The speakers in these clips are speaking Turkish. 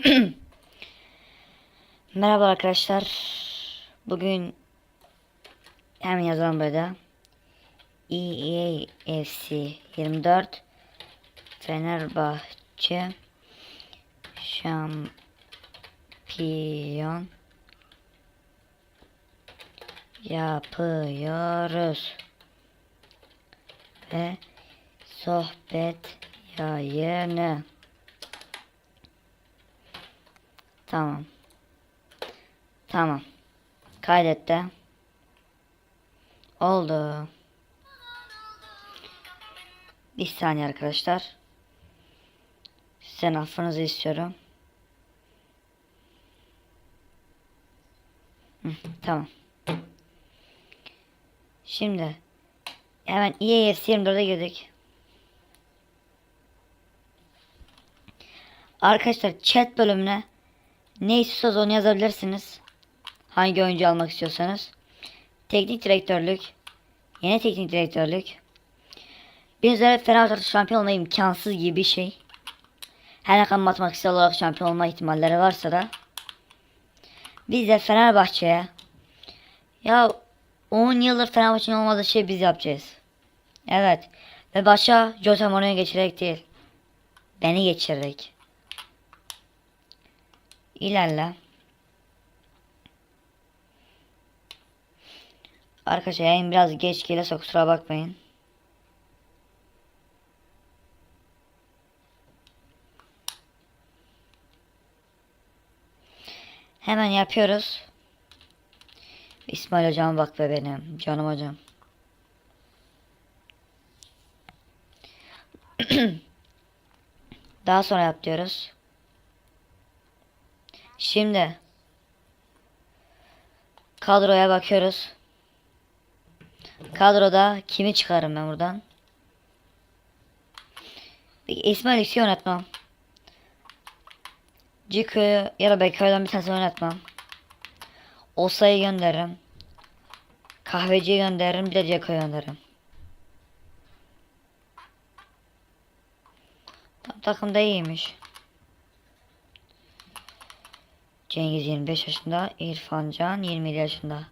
Merhaba arkadaşlar. Bugün hemen yazalım burada. EAFC 24 Fenerbahçe şampiyon yapıyoruz ve sohbet yayını Tamam. Tamam. Kaydetti. Oldu. Bir saniye arkadaşlar. Sizden affınızı istiyorum. Hı, tamam. Şimdi hemen EAFC 24'e girdik. Arkadaşlar chat bölümüne ne istiyorsanız onu yazabilirsiniz. Hangi oyuncu almak istiyorsanız. Teknik direktörlük. Yeni teknik direktörlük. Bir üzere Fenerbahçe şampiyon olma imkansız gibi bir şey. Her ne kadar matematiksel olarak şampiyon olma ihtimalleri varsa da. Biz de Fenerbahçe'ye ya 10 yıldır Fenerbahçe'nin olmadığı şey biz yapacağız. Evet. Ve başa Jose Mourinho'yu geçirerek değil. Beni geçirerek. İlerle. Arkadaşlar yayın biraz geç gelirse kusura bakmayın. Hemen yapıyoruz. İsmail hocam bak be benim canım hocam. Daha sonra yap diyoruz. Şimdi kadroya bakıyoruz. Kadroda kimi çıkarım ben buradan? İsmail X'i oynatmam. Ciko'yu ya da Bekayo'dan bir tanesini oynatmam. Osa'yı gönderirim. Kahveciyi gönderirim bir de Ceko'yu gönderirim. Tam takım da iyiymiş. Cengiz 25 yaşında, İrfan Can 27 yaşında.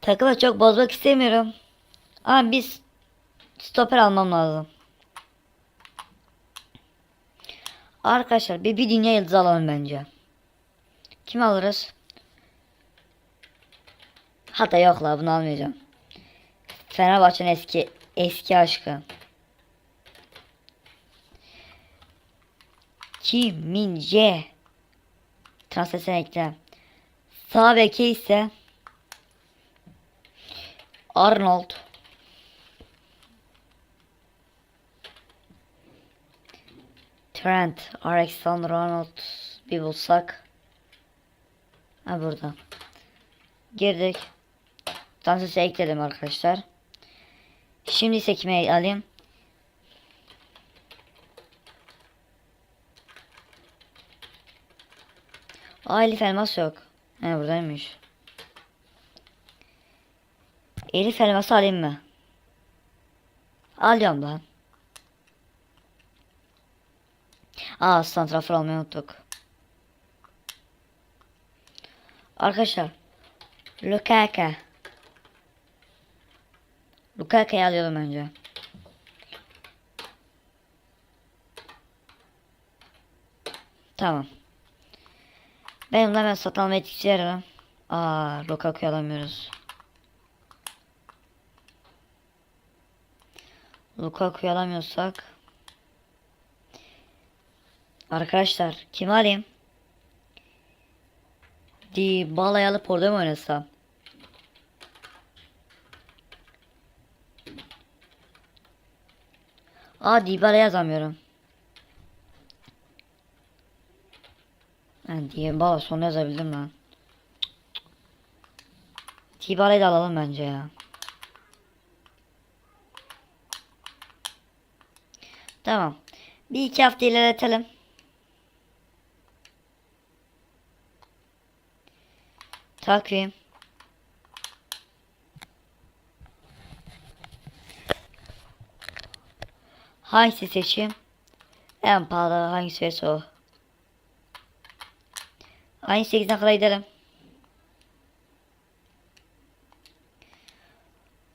Takımı çok bozmak istemiyorum. Ama biz stoper almam lazım. Arkadaşlar bir, bir dünya yıldızı alalım bence. Kim alırız? Hatta yok la bunu almayacağım. Fenerbahçe'nin eski eski aşkı. Kim Min Jae transfer ekle. Sağ beki ise Arnold. Trent, Alexander Arnold bir bulsak. Ha burada. Girdik. Transfer ekledim arkadaşlar. Şimdi ise kime alayım? Elif elmas yok. He buradaymış. Elif elması alayım mı? Alıyorum lan. Aa santrafor almayı unuttuk. Arkadaşlar. Lukaku. Lukaku'yu alıyorum önce. Tamam. Ben bundan ben satın alma etkisi yararım. Aa Lukaku'yu alamıyoruz. Lukaku'yu alamıyorsak. Arkadaşlar kim alayım? Dybala'yı alıp orada mı oynasam? Aa Dybala yazamıyorum. Ben Dybala sonra yazabildim lan. Dybala'yı da alalım bence ya. Tamam. Bir iki hafta ilerletelim. Takvim. Hangisi seçeyim? En pahalı hangisi o. Aynı 8'den kadar gidelim.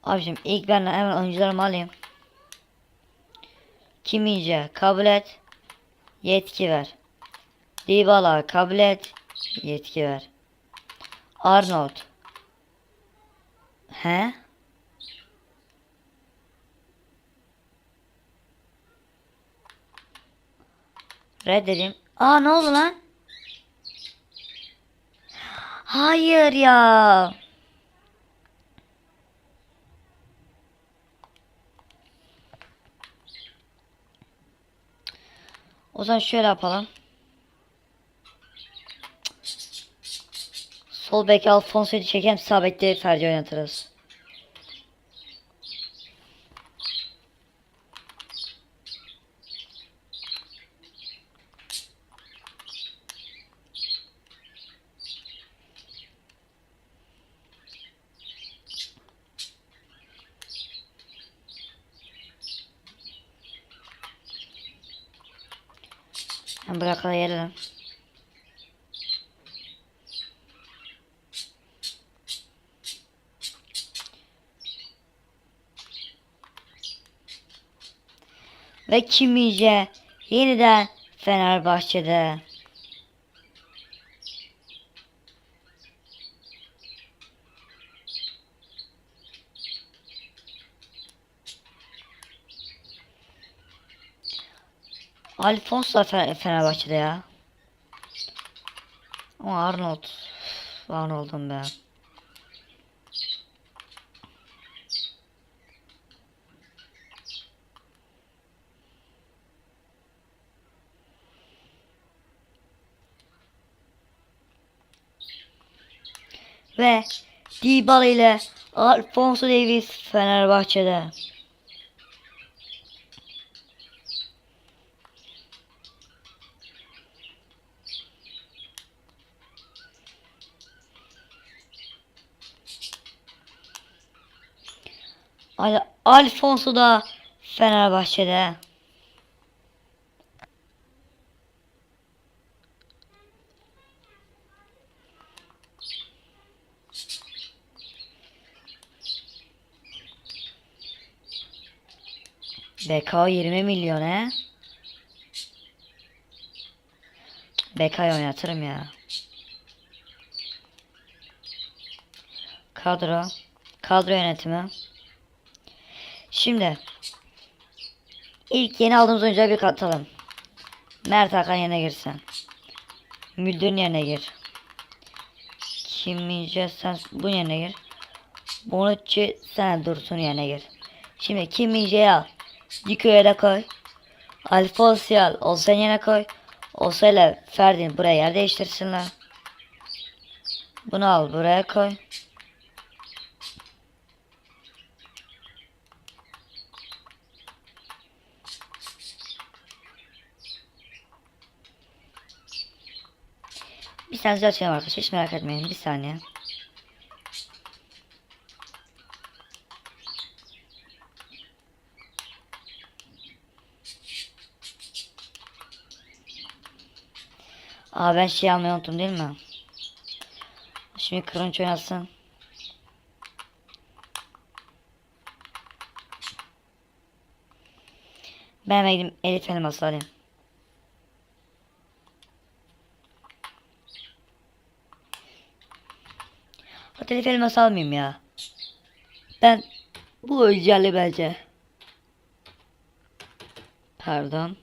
Abicim ilk ben hemen oyuncularımı alayım. Kim iyice kabul et. Yetki ver. Dybala kabul et. Yetki ver. Arnold. He? Reddedim. Aa ne oldu lan? Hayır ya. O zaman şöyle yapalım. Sol bek Alfonso'yu sağ bekte Ferdi oynatırız. Hem bırakalım yerine. Ve Kim Min-jae yeniden Fenerbahçe'de. Alfonso da Fe- Fenerbahçe'de ya. Ama Arnold. Arnold'um be. Ve Dybala ile Alfonso Davies Fenerbahçe'de. Al Alfonso da Fenerbahçe'de. BK 20 milyon he. BK'yı oynatırım ya. Kadro. Kadro yönetimi. Şimdi. ilk yeni aldığımız oyuncuya bir katalım. Mert Hakan yerine girsin. Müldür'ün yerine gir. Kim Min-jae sen bu yerine gir. Bonucci sen Dursun yerine gir. Şimdi Kim Min-jae'yi al. Diko'ya da koy. Alfonso'yu al. Olsen yerine koy. Olsa ile Ferdi'ni buraya yer değiştirsinler. Bunu al buraya koy. Bir saniye açıyorum arkadaşlar. Hiç merak etmeyin. Bir saniye. Aa ben şey almayı unuttum değil mi? Şimdi crunch oynasın. Ben gidip Elif elması alayım. Hatta Elif elması almayayım ya. Ben bu oyuncalı bence. Pardon.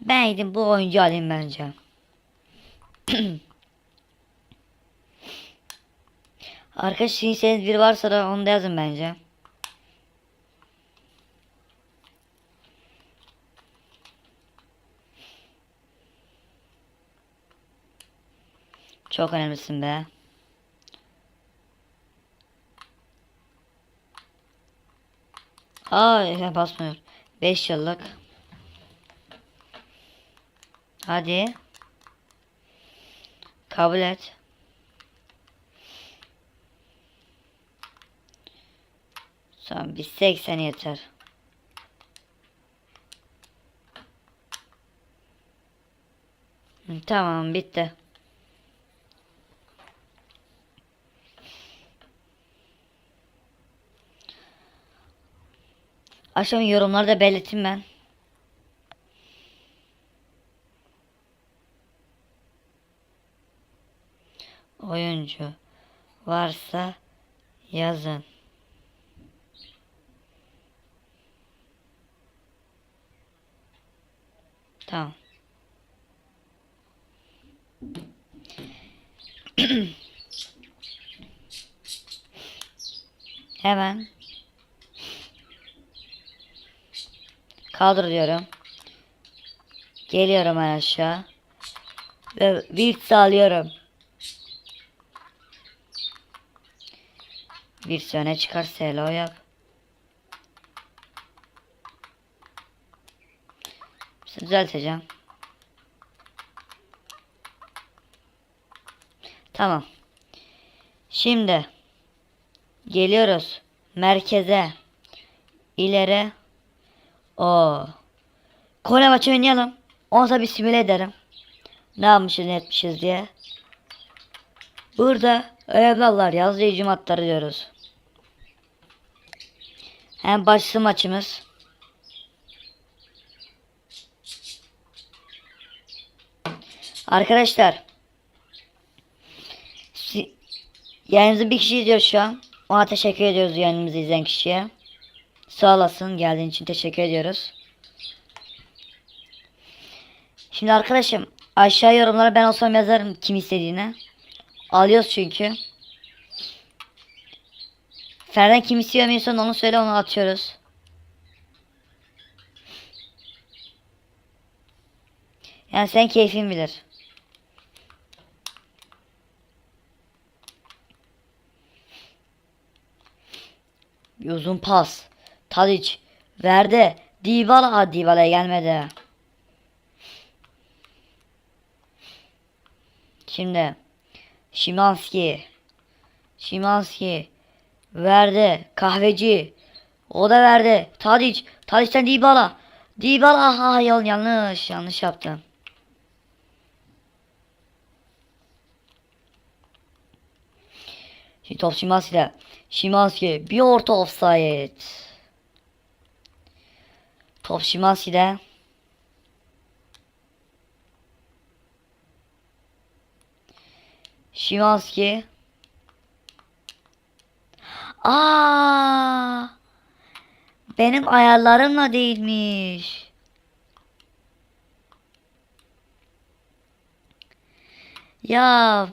Ben gidip bu oyuncu alayım bence. Arkadaş sizin biri varsa da onu da yazın bence. Çok önemlisin be. Aa basmıyor. 5 yıllık. Hadi. Kabul et. Tamam bir 80 yeter. Tamam bitti. Aşağı yorumlarda belirteyim ben. Oyuncu varsa yazın. Tamam. Hemen kaldır diyorum. Geliyorum aşağı. Ve bir sağlıyorum. Bir sene çıkar selo yap. Düzelteceğim. Tamam. Şimdi geliyoruz merkeze. İleri. O. Kole maçı oynayalım. Onsa bir simüle ederim. Ne yapmışız ne etmişiz diye. Burada önemliler yazıcı hücum hatları diyoruz. Hem başlı maçımız. Arkadaşlar. Yayınımızı bir kişi izliyor şu an. Ona teşekkür ediyoruz yayınımızı izleyen kişiye. Sağ olasın geldiğin için teşekkür ediyoruz. Şimdi arkadaşım aşağı yorumlara ben olsam yazarım kim istediğine. Alıyoruz çünkü. Ferden kim istiyor muysan onu söyle onu atıyoruz. Yani sen keyfin bilir. Bir uzun pas. Tadic verdi. Dybala ha Dybala'ya gelmedi. Şimdi Şimanski Şimanski verdi kahveci o da verdi Tadic Tadic'ten Dybala Dybala aha yan- yanlış yanlış yaptım. Şimdi top Şimanski'de Şimanski bir orta offside. Top Şimanski'de Şimanski. Aa! Benim ayarlarımla değilmiş. Ya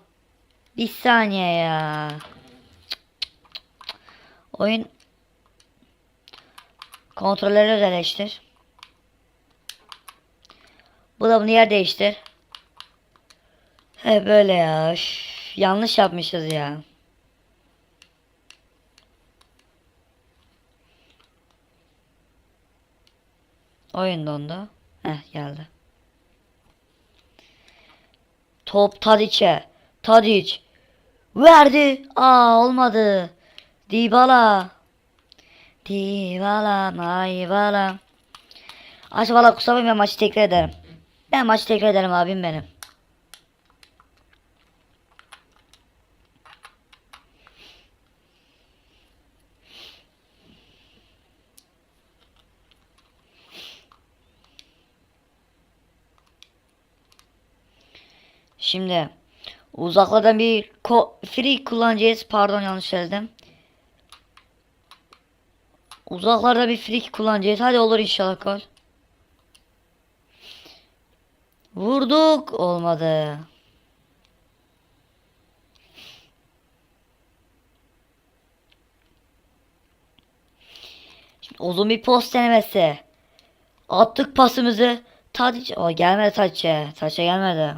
bir saniye ya. Oyun kontrolleri özelleştir. Bu da bunu yer değiştir. He böyle ya. Üf, yanlış yapmışız ya. Oyun dondu. Heh geldi. Top Tadic'e. Tadic. Verdi. Aa olmadı. Dybala. Dybala. Maybala. Aç valla bakma ben maçı tekrar ederim. Ben maçı tekrar ederim abim benim. Şimdi uzaklardan bir free kullanacağız. Pardon yanlış söyledim. Uzaklarda bir free kullanacağız. Hadi olur inşallah gol. Vurduk. Olmadı. Şimdi uzun bir post denemesi. Attık pasımızı. Tadic. O gelmedi Tadiç'e. Tadiç'e gelmedi.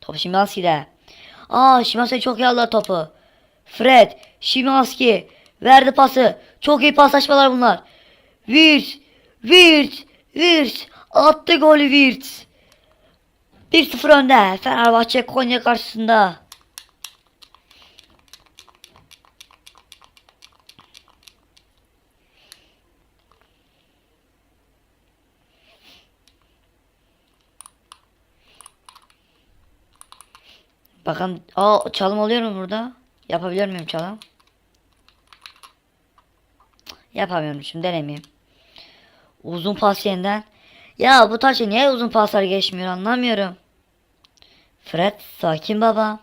Top Şimanski'de. Aa Şimanski çok iyi aldı topu. Fred, Şimanski verdi pası. Çok iyi paslaşmalar bunlar. Virt, Virt, Virt. Attı golü Virt. 1-0 önde. Fenerbahçe Konya karşısında. Bakalım. Aa çalım oluyor mu burada? Yapabiliyor muyum çalım? Yapamıyorum şimdi denemeyeyim. Uzun pas yeniden. Ya bu taşı niye uzun paslar geçmiyor anlamıyorum. Fred sakin baba.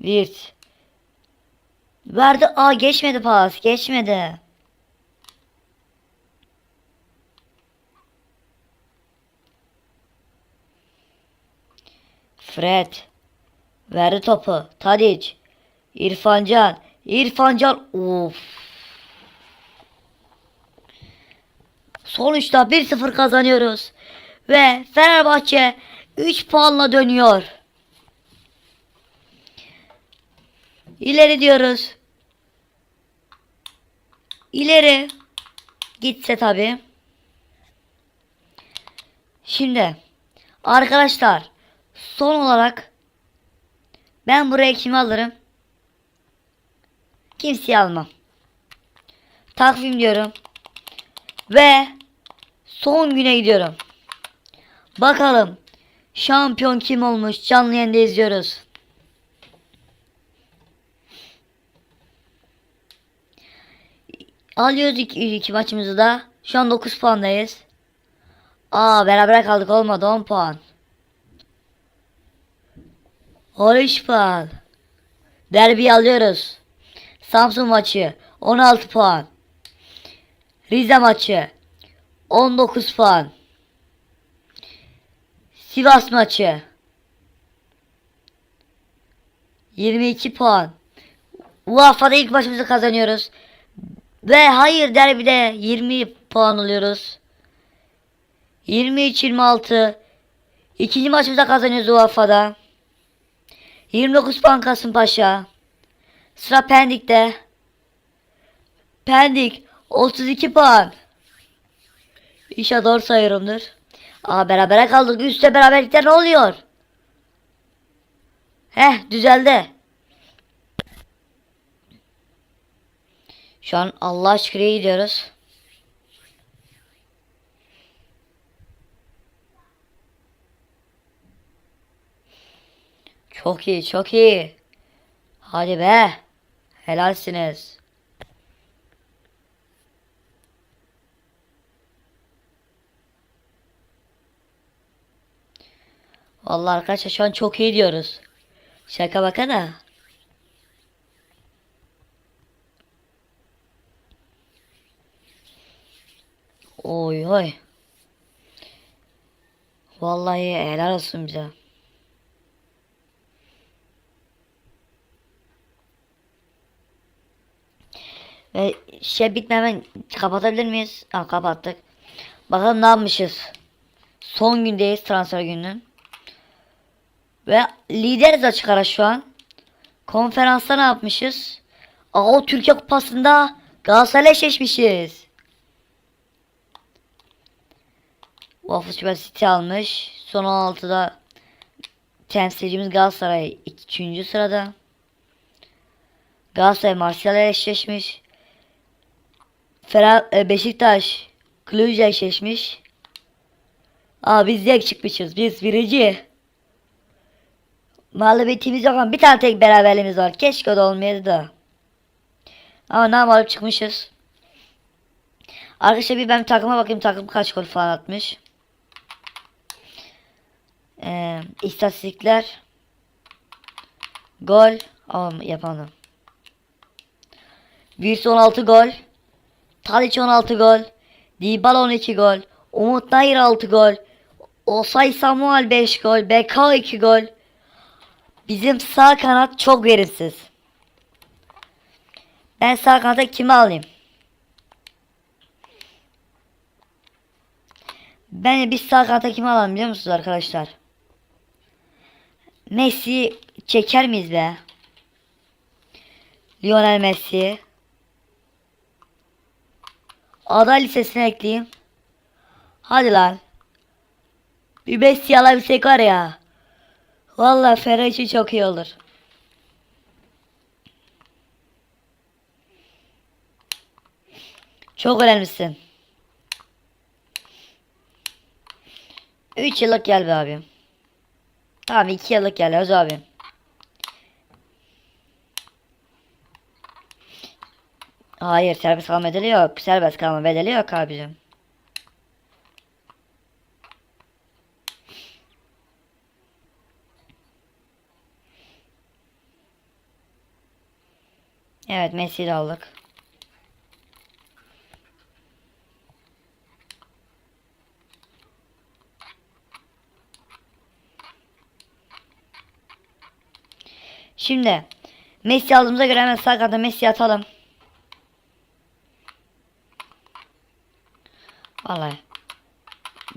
Virt. Verdi. Aa geçmedi pas. Geçmedi. Fred. Verdi topu. Tadic. İrfancan. İrfancan. Of. Sonuçta 1-0 kazanıyoruz. Ve Fenerbahçe 3 puanla dönüyor. İleri diyoruz. İleri. Gitse tabi. Şimdi arkadaşlar son olarak ben buraya kimi alırım? Kimseyi almam. Takvim diyorum. Ve son güne gidiyorum. Bakalım şampiyon kim olmuş canlı yayında izliyoruz. Alıyoruz iki, iki maçımızı da. Şu an 9 puandayız. Aa beraber kaldık olmadı 10 puan. 13 puan. Derbi alıyoruz. Samsun maçı 16 puan. Rize maçı 19 puan. Sivas maçı 22 puan. UEFA'da ilk maçımızı kazanıyoruz. Ve hayır derbide 20 puan alıyoruz. 23-26. İkinci maçımızda kazanıyoruz UEFA'da. 29 puan Kasımpaşa. Sıra Pendik'te. Pendik 32 puan. İnşallah doğru sayıyorumdur. Aa berabere kaldık. Üstte beraberlikte ne oluyor? Heh düzeldi. Şu an Allah şükür gidiyoruz. Çok iyi, çok iyi. Hadi be. Helalsiniz. Vallahi arkadaşlar şu an çok iyi diyoruz. Şaka baka da. Oy oy. Vallahi helal olsun bize. Ve şey bitmeden kapatabilir miyiz? Ha kapattık. Bakalım ne yapmışız. Son gündeyiz transfer gününün. Ve lideriz açık ara şu an. Konferansta ne yapmışız? Aa o Türkiye Kupası'nda Galatasaray'la eşleşmişiz. Süper City almış. Son 16'da temsilcimiz Galatasaray 2. sırada. Galatasaray Marsilya'yla eşleşmiş. Fener, e, Beşiktaş Cluj'la eşleşmiş. Aa biz direkt çıkmışız. Biz birinci. Mağlubiyetimiz yok ama bir tane tek beraberliğimiz var. Keşke o da olmayaydı da. Ama ne yapalım çıkmışız. Arkadaşlar bir ben takıma bakayım takım kaç gol falan atmış. Ee, istatistikler. Gol. Aa, yapalım. Virsi 16 gol. Tadic 16 gol. Dybala 12 gol. Umut Nayır 6 gol. Osay Samuel 5 gol. Beka 2 gol. Bizim sağ kanat çok verimsiz. Ben sağ kanata kimi alayım? Ben biz sağ kanata kimi alalım biliyor musunuz arkadaşlar? Messi çeker miyiz be? Lionel Messi. Aday listesine ekleyeyim. Hadi lan. Bir Messi alabilsek var ya. Vallahi Ferah için çok iyi olur. Çok önemlisin. 3 yıllık gel be abim. Tamam 2 yıllık gel Öz abim. Hayır serbest kalma bedeli yok. Serbest kalma bedeli yok abicim. Evet Messi'yi aldık. Şimdi Messi aldığımıza göre hemen sağ kanata Messi atalım. Vallahi.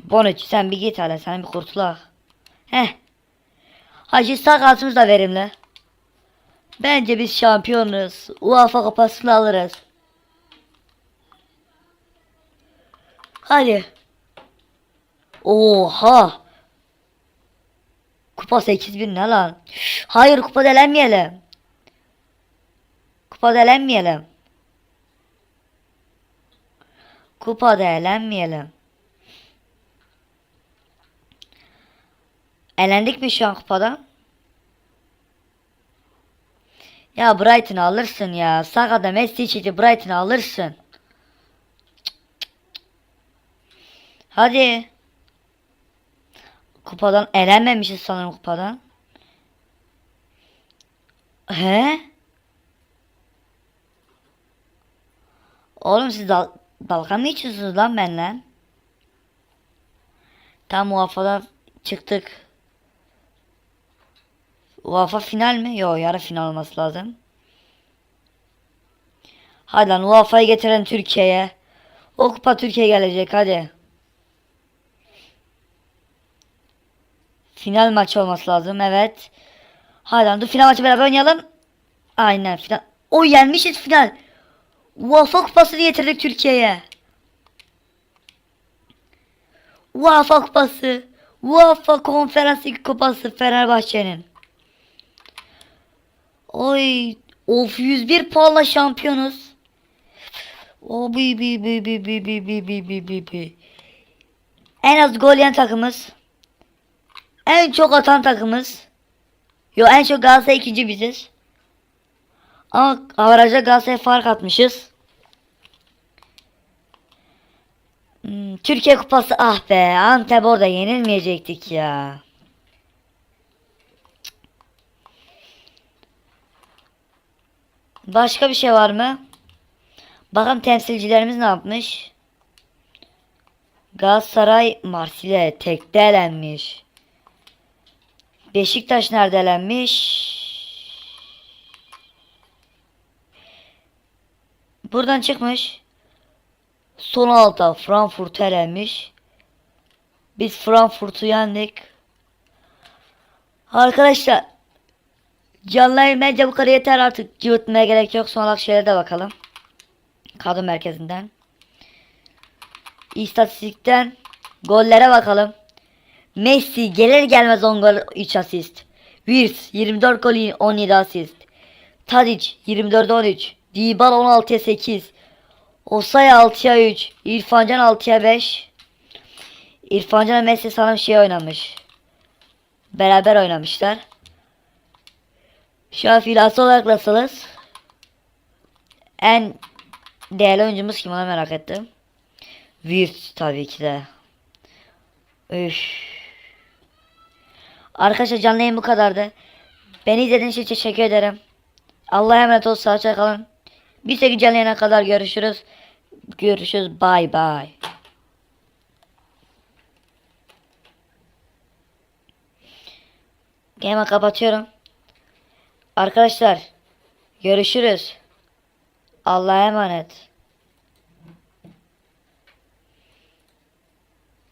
Bonucci sen bir git hele sen bir kurtulak. Heh. Hacı sağ kanatımız da verimli. Bence biz şampiyonuz. UEFA kupasını alırız. Hadi. Oha. Kupa 8000 ne lan? Hayır kupa elenmeyelim. Kupa elenmeyelim. Kupada elenmeyelim. Elendik mi şu an kupada? Ya Brighton'ı alırsın ya. Saka'da Messi içince Brighton'ı alırsın. Hadi. Kupadan elenmemişiz sanırım kupadan. He? Oğlum siz dal dalga mı geçiyorsunuz lan benimle? Tam UEFA'da çıktık. UEFA final mi? Yok yarı final olması lazım. Hadi lan UEFA'yı getiren Türkiye'ye. O kupa Türkiye gelecek hadi. Final maçı olması lazım evet. Hadi lan dur final maçı beraber oynayalım. Aynen final. O yenmişiz final. UEFA kupasını getirdik Türkiye'ye. UEFA kupası. UEFA konferans Ligi kupası Fenerbahçe'nin. Oy. Of 101 puanla şampiyonuz. O bi bi bi bi bi bi bi bi bi bi bi. En az gol yiyen takımız. En çok atan takımız. Yo en çok Galatasaray ikinci biziz. Ama avaraja Galatasaray fark atmışız. Hmm, Türkiye Kupası ah be Antep orada yenilmeyecektik ya. Başka bir şey var mı? Bakın temsilcilerimiz ne yapmış? Galatasaray Marsilya tekte elenmiş. Beşiktaş nerede elenmiş? Buradan çıkmış. Son alta Frankfurt elenmiş. Biz Frankfurt'u yendik. Arkadaşlar canlı bence bu kadar yeter artık. Cıvıtmaya gerek yok. Son olarak şöyle de bakalım. Kadın merkezinden. İstatistikten gollere bakalım. Messi gelir gelmez 10 gol 3 asist. Wirtz 24 gol 17 asist. Tadic 24 13. Dybala 16'ya 8. Osay 6'ya 3. İrfancan 6'ya 5. İrfancan Messi sanırım şey oynamış. Beraber oynamışlar. Şu an filası olarak nasılız? En değerli oyuncumuz kim ona merak ettim. Wirtz tabii ki de. Üf. Arkadaşlar canlı yayın bu kadardı. Beni izlediğiniz için teşekkür ederim. Allah'a emanet olun. Sağlıcakla kalın. Bir canlı yayına kadar görüşürüz. Görüşürüz. Bye bye. Game'ı kapatıyorum. Arkadaşlar görüşürüz. Allah'a emanet.